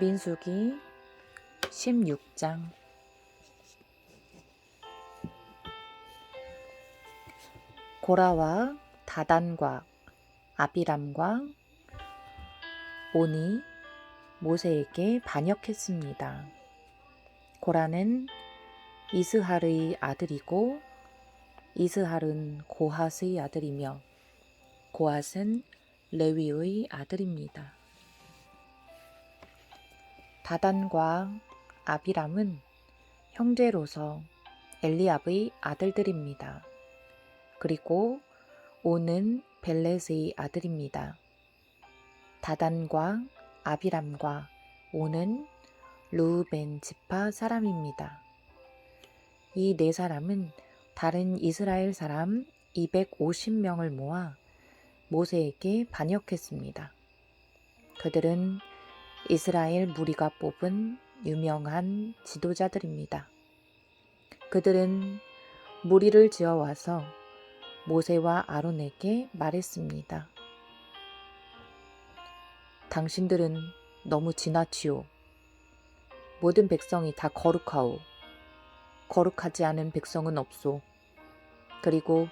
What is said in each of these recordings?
민수기 16장 고라와 다단과 아비람과 오니 모세에게 반역했습니다. 고라는 이스할의 아들이고 이스할은 고핫의 아들이며 고핫은 레위의 아들입니다. 다단과 아비람은 형제로서 엘리압의 아들들입니다. 그리고 오는 벨렛의 아들입니다. 다단과 아비람과 오는 루벤 지파 사람입니다. 이 네 사람은 다른 이스라엘 사람 250명을 모아 모세에게 반역했습니다. 그들은 이스라엘 무리가 뽑은 유명한 지도자들입니다. 그들은 무리를 지어와서 모세와 아론에게 말했습니다. 당신들은 너무 지나치오. 모든 백성이 다 거룩하오. 거룩하지 않은 백성은 없소. 그리고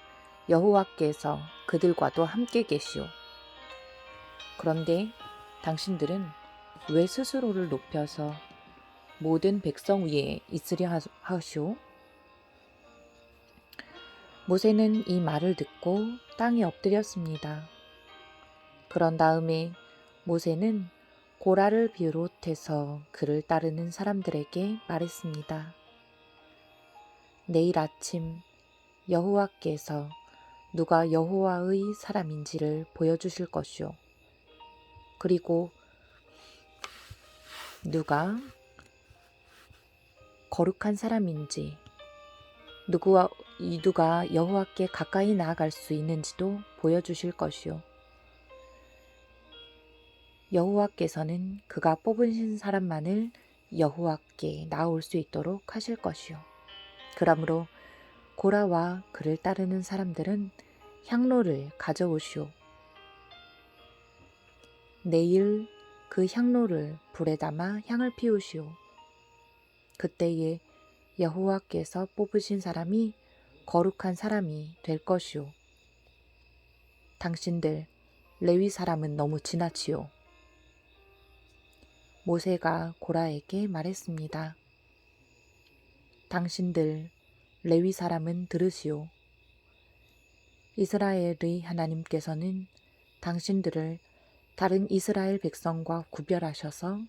여호와께서 그들과도 함께 계시오. 그런데 당신들은 왜 스스로를 높여서 모든 백성 위에 있으려 하시오? 모세는 이 말을 듣고 땅에 엎드렸습니다. 그런 다음에 모세는 고라를 비롯해서 그를 따르는 사람들에게 말했습니다. 내일 아침 여호와께서 누가 여호와의 사람인지를 보여주실 것이오. 그리고 누가 거룩한 사람인지 누구와 이 누가 여호와께 가까이 나아갈 수 있는지도 보여주실 것이요. 여호와께서는 그가 뽑으신 사람만을 여호와께 나올 수 있도록 하실 것이요. 그러므로 고라와 그를 따르는 사람들은 향로를 가져오시오. 내일 그 향로를 불에 담아 향을 피우시오. 그때에 여호와께서 뽑으신 사람이 거룩한 사람이 될 것이오. 당신들 레위 사람은 너무 지나치오. 모세가 고라에게 말했습니다. 당신들 레위 사람은 들으시오. 이스라엘의 하나님께서는 당신들을 다른 이스라엘 백성과 구별하셔서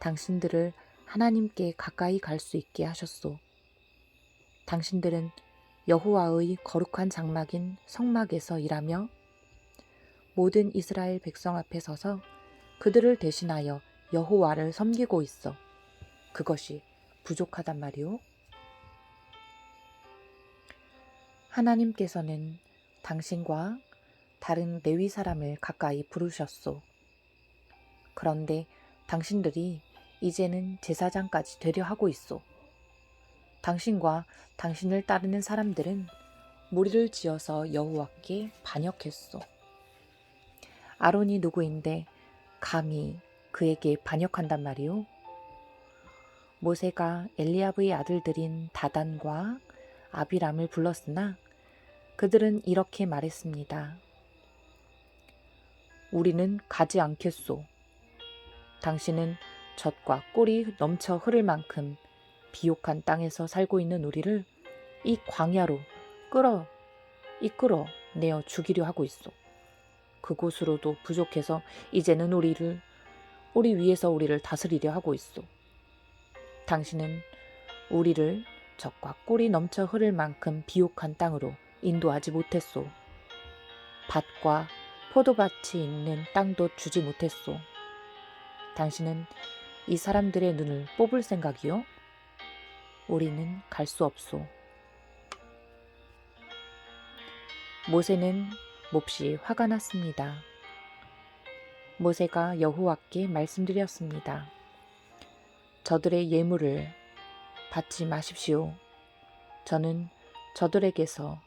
당신들을 하나님께 가까이 갈 수 있게 하셨소. 당신들은 여호와의 거룩한 장막인 성막에서 일하며 모든 이스라엘 백성 앞에 서서 그들을 대신하여 여호와를 섬기고 있어. 그것이 부족하단 말이오. 하나님께서는 당신과 다른 레위 사람을 가까이 부르셨소. 그런데 당신들이 이제는 제사장까지 되려 하고 있소. 당신과 당신을 따르는 사람들은 무리를 지어서 여호와께 반역했소. 아론이 누구인데 감히 그에게 반역한단 말이오? 모세가 엘리압의 아들들인 다단과 아비람을 불렀으나 그들은 이렇게 말했습니다. 우리는 가지 않겠소. 당신은 젖과 꿀이 넘쳐 흐를 만큼 비옥한 땅에서 살고 있는 우리를 이 광야로 끌어 이끌어 내어 죽이려 하고 있어. 그곳으로도 부족해서 이제는 우리를 우리 위에서 우리를 다스리려 하고 있어. 당신은 우리를 젖과 꿀이 넘쳐 흐를 만큼 비옥한 땅으로 인도하지 못했소. 밭과 포도밭이 있는 땅도 주지 못했소. 당신은 이 사람들의 눈을 뽑을 생각이요? 우리는 갈 수 없소. 모세는 몹시 화가 났습니다. 모세가 여호와께 말씀드렸습니다. 저들의 예물을 받지 마십시오. 저는 저들에게서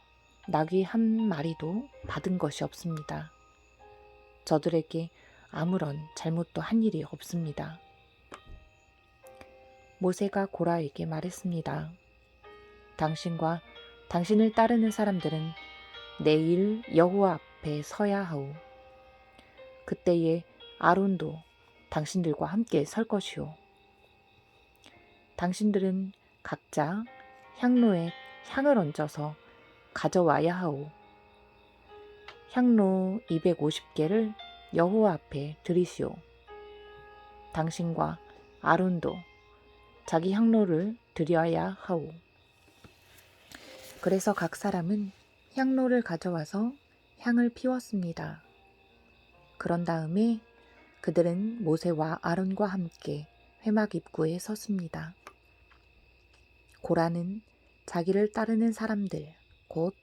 낙이 한 마리도 받은 것이 없습니다. 저들에게 아무런 잘못도 한 일이 없습니다. 모세가 고라에게 말했습니다. 당신과 당신을 따르는 사람들은 내일 여호와 앞에 서야 하오. 그때에 아론도 당신들과 함께 설 것이오. 당신들은 각자 향로에 향을 얹어서 가져와야 하오. 향로 250개를 여호와 앞에 드리시오. 당신과 아론도 자기 향로를 드려야 하오. 그래서 각 사람은 향로를 가져와서 향을 피웠습니다. 그런 다음에 그들은 모세와 아론과 함께 회막 입구에 섰습니다. 고라는 자기를 따르는 사람들, 곧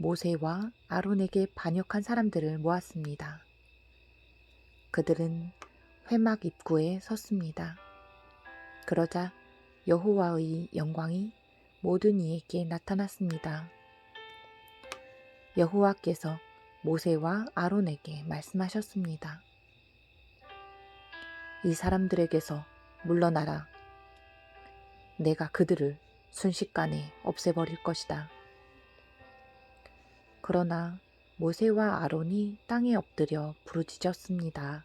모세와 아론에게 반역한 사람들을 모았습니다. 그들은 회막 입구에 섰습니다. 그러자 여호와의 영광이 모든 이에게 나타났습니다. 여호와께서 모세와 아론에게 말씀하셨습니다. 이 사람들에게서 물러나라. 내가 그들을 순식간에 없애버릴 것이다. 그러나 모세와 아론이 땅에 엎드려 부르짖었습니다.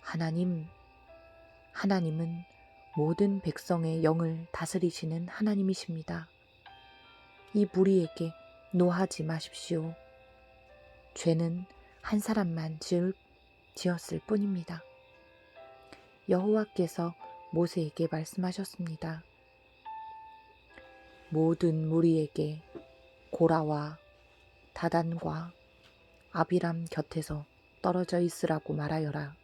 하나님, 하나님은 모든 백성의 영을 다스리시는 하나님이십니다. 이 무리에게 노하지 마십시오. 죄는 한 사람만 지을, 지었을 뿐입니다. 여호와께서 모세에게 말씀하셨습니다. 모든 무리에게 고라와 다단과 아비람 곁에서 떨어져 있으라고 말하여라.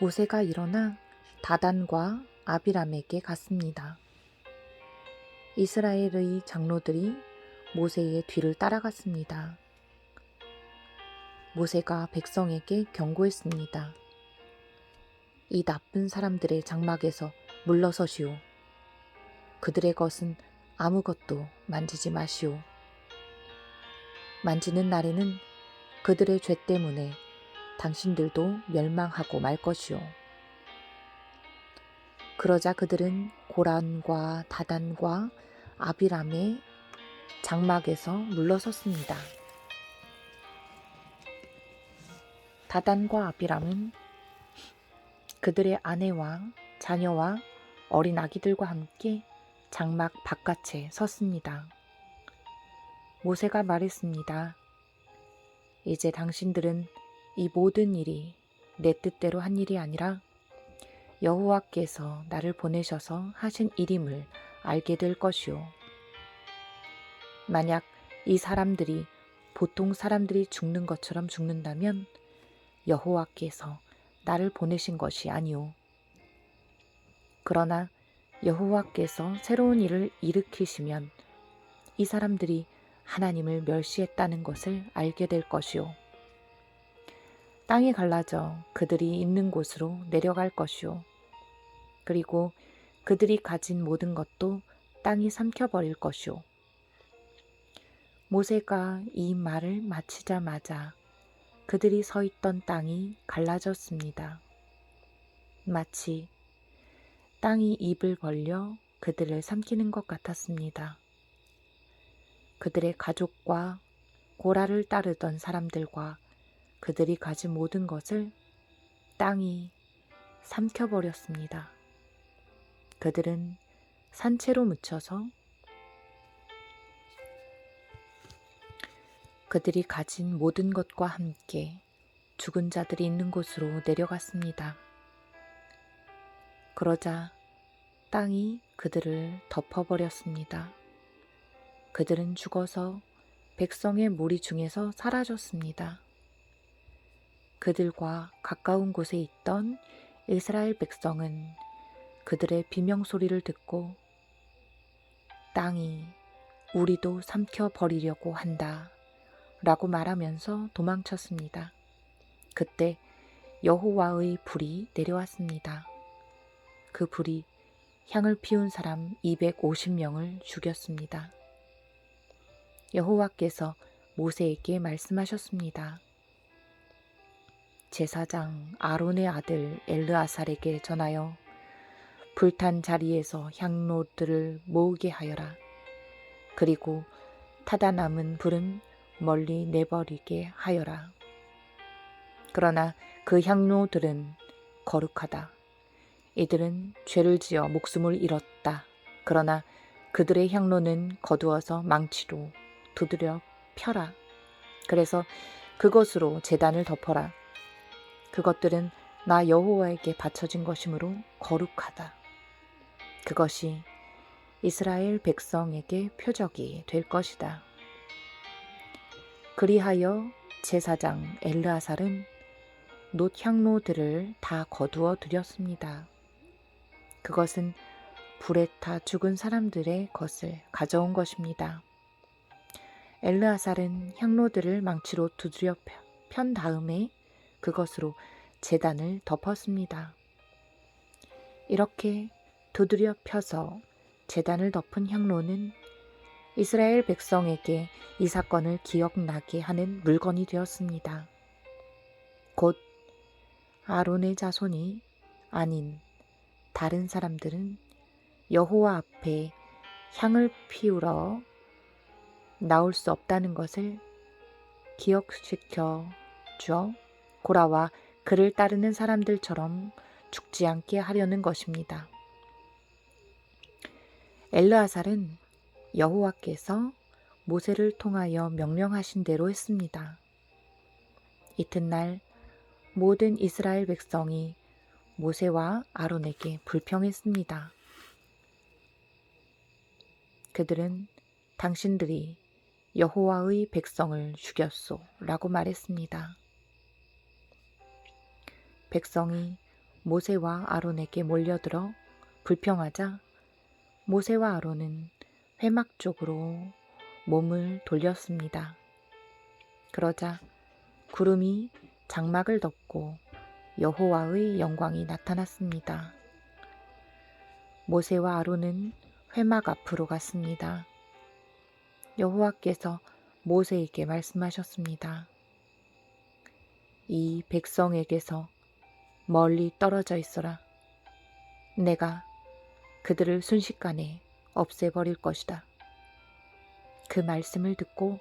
모세가 일어나 다단과 아비람에게 갔습니다. 이스라엘의 장로들이 모세의 뒤를 따라갔습니다. 모세가 백성에게 경고했습니다. 이 나쁜 사람들의 장막에서 물러서시오. 그들의 것은 아무것도 만지지 마시오. 만지는 날에는 그들의 죄 때문에 당신들도 멸망하고 말 것이오. 그러자 그들은 고란과 다단과 아비람의 장막에서 물러섰습니다. 다단과 아비람은 그들의 아내와 자녀와 어린 아기들과 함께 장막 바깥에 섰습니다. 모세가 말했습니다. 이제 당신들은 이 모든 일이 내 뜻대로 한 일이 아니라 여호와께서 나를 보내셔서 하신 일임을 알게 될 것이오. 만약 이 사람들이 보통 사람들이 죽는 것처럼 죽는다면 여호와께서 나를 보내신 것이 아니오. 그러나 여호와께서 새로운 일을 일으키시면 이 사람들이 하나님을 멸시했다는 것을 알게 될 것이오. 땅이 갈라져 그들이 있는 곳으로 내려갈 것이오. 그리고 그들이 가진 모든 것도 땅이 삼켜버릴 것이오. 모세가 이 말을 마치자마자 그들이 서 있던 땅이 갈라졌습니다. 마치 땅이 입을 벌려 그들을 삼키는 것 같았습니다. 그들의 가족과 고라를 따르던 사람들과 그들이 가진 모든 것을 땅이 삼켜버렸습니다. 그들은 산채로 묻혀서 그들이 가진 모든 것과 함께 죽은 자들이 있는 곳으로 내려갔습니다. 그러자 땅이 그들을 덮어버렸습니다. 그들은 죽어서 백성의 무리 중에서 사라졌습니다. 그들과 가까운 곳에 있던 이스라엘 백성은 그들의 비명 소리를 듣고 땅이 우리도 삼켜버리려고 한다. 라고 말하면서 도망쳤습니다. 그때 여호와의 불이 내려왔습니다. 그 불이 향을 피운 사람 250명을 죽였습니다. 여호와께서 모세에게 말씀하셨습니다. 제사장 아론의 아들 엘르아살에게 전하여 불탄 자리에서 향로들을 모으게 하여라. 그리고 타다 남은 불은 멀리 내버리게 하여라. 그러나 그 향로들은 거룩하다. 이들은 죄를 지어 목숨을 잃었다. 그러나 그들의 향로는 거두어서 망치로 두드려 펴라. 그래서 그것으로 재단을 덮어라. 그것들은 나 여호와에게 바쳐진 것이므로 거룩하다. 그것이 이스라엘 백성에게 표적이 될 것이다. 그리하여 제사장 엘르아살은 놋 향로들을 다 거두어 드렸습니다. 그것은 불에 타 죽은 사람들의 것을 가져온 것입니다. 엘르아살은 향로들을 망치로 두드려 편 다음에 그것으로 재단을 덮었습니다. 이렇게 두드려 펴서 재단을 덮은 향로는 이스라엘 백성에게 이 사건을 기억나게 하는 물건이 되었습니다. 곧 아론의 자손이 아닌 다른 사람들은 여호와 앞에 향을 피우러 나올 수 없다는 것을 기억시켜 주어 고라와 그를 따르는 사람들처럼 죽지 않게 하려는 것입니다. 엘르아살은 여호와께서 모세를 통하여 명령하신 대로 했습니다. 이튿날 모든 이스라엘 백성이 모세와 아론에게 불평했습니다. 그들은 당신들이 여호와의 백성을 죽였소 라고 말했습니다. 백성이 모세와 아론에게 몰려들어 불평하자 모세와 아론은 회막 쪽으로 몸을 돌렸습니다. 그러자 구름이 장막을 덮고 여호와의 영광이 나타났습니다. 모세와 아론은 회막 앞으로 갔습니다. 여호와께서 모세에게 말씀하셨습니다. 이 백성에게서 멀리 떨어져 있어라. 내가 그들을 순식간에 없애버릴 것이다. 그 말씀을 듣고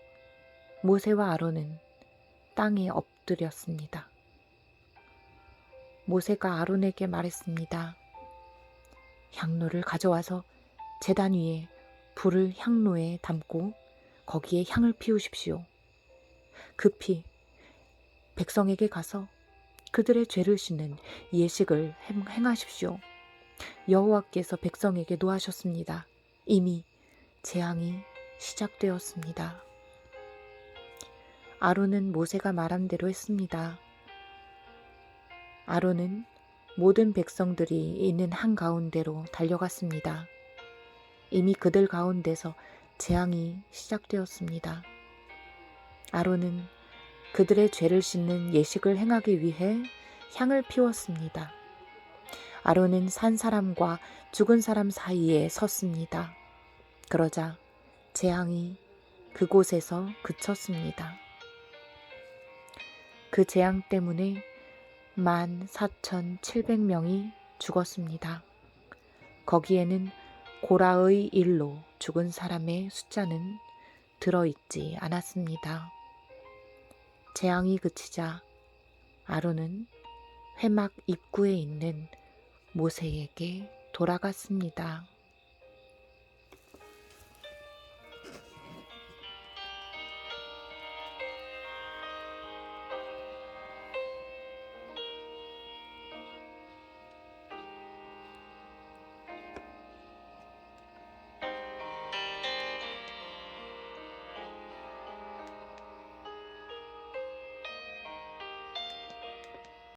모세와 아론은 땅에 엎드렸습니다. 모세가 아론에게 말했습니다. 향로를 가져와서 재단 위에 불을 향로에 담고 거기에 향을 피우십시오. 급히 백성에게 가서 그들의 죄를 씻는 예식을 행하십시오. 여호와께서 백성에게 노하셨습니다. 이미 재앙이 시작되었습니다. 아론은 모세가 말한 대로 했습니다. 아론은 모든 백성들이 있는 한가운데로 달려갔습니다. 이미 그들 가운데서 재앙이 시작되었습니다. 아론은 그들의 죄를 씻는 예식을 행하기 위해 향을 피웠습니다. 아론은 산 사람과 죽은 사람 사이에 섰습니다. 그러자 재앙이 그곳에서 그쳤습니다. 그 재앙 때문에 14,700명이 죽었습니다. 거기에는 고라의 일로 죽은 사람의 숫자는 들어있지 않았습니다. 재앙이 그치자 아론은 회막 입구에 있는 모세에게 돌아갔습니다.